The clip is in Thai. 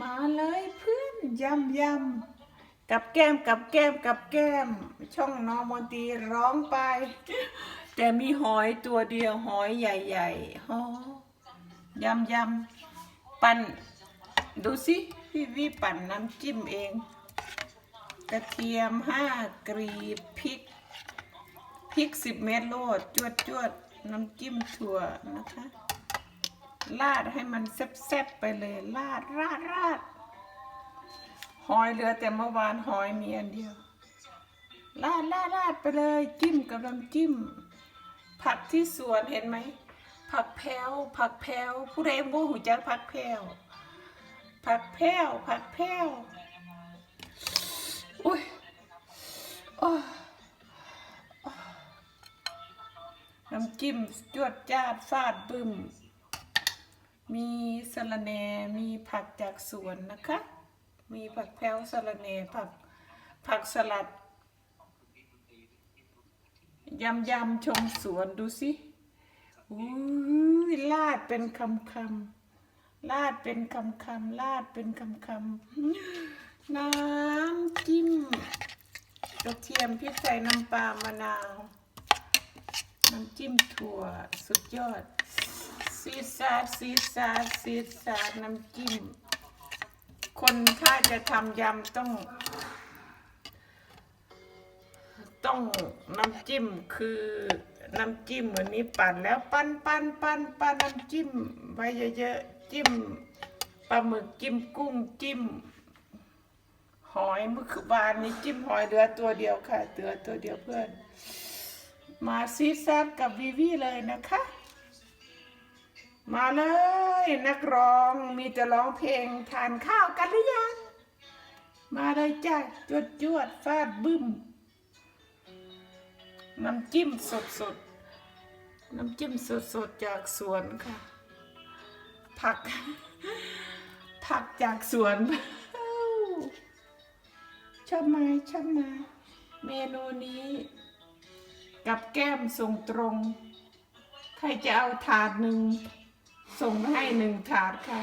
มาเลยเพื่อนยำยำกับแก้มกับแก้มกับแก้ม ช่องน้องมนตรีร้องไป แต่มีหอยตัวเดียวหอยใหญ่ๆฮอยำยำปั่นดูสิพี่วิปั่นน้ำจิ้มเอง กระเทียมห้ากรีบพริกพริกสิบเม็ดโลดจวดจวดน้ำจิ้มถั่วนะคะ ลาดให้มันแซ่บๆไปเลยลาดราดราดหอยเหลือแต่เมื่อวานหอยมีอันเดียวลาดลาดลาดไปเลยจิ้มกับน้ำจิ้ม ผักที่สวนเห็นไหมผักแพรวผักแพรวผู้ใดบ่หูจักผักแพรวผักแพรวผักแพรวอุ้ยโอ้ยน้ำจิ้มจวดจ้าดฟาดบึ้ม มีสะระแหน่มีผักจากสวนนะคะ มีผักแพรวสะระแหน่ผักผักสลัดยำยำชมสวนดูสิอุ้ยลาดเป็นคำคำลาดเป็นคำคำลาดเป็นคำคำน้ำจิ้มกระเทียมพริกไทยน้ำปลามะนาว น้ำจิ้มถั่วสุดยอด ซีดซาดซีดซาดซีดซาดน้ำจิ้ม คนถ้าจะทำยำต้อง ต้องน้ำจิ้มคือน้ำจิ้มเหมือนนี้ปั่นแล้วปั้นปั้นปั้นปั้นน้ำจิ้มไว้เยอะๆจิ้มปลาหมึกจิ้มกุ้งจิ้ม หอยเมื่อคืนวานนี้จิ้มหอยเหลือตัวเดียวค่ะเหลือตัวเดียวเพื่อน มาซีดแซดกับวิวีเลยนะคะ มาเลยนักร้องมีแต่ร้องเพลงทานข้าวกันหรือยัง มาเลยจ้าจวดจวดฟาดบึ้ม น้ำจิ้มสดสดน้ำจิ้มสดสดจากสวนค่ะ ผัก ผักจากสวน ชอบไหมชอบไหมเมนูนี้ กับแก้มส่งตรง ใครจะเอาถาดหนึ่ง ส่งให้หนึ่งถาดค่ะ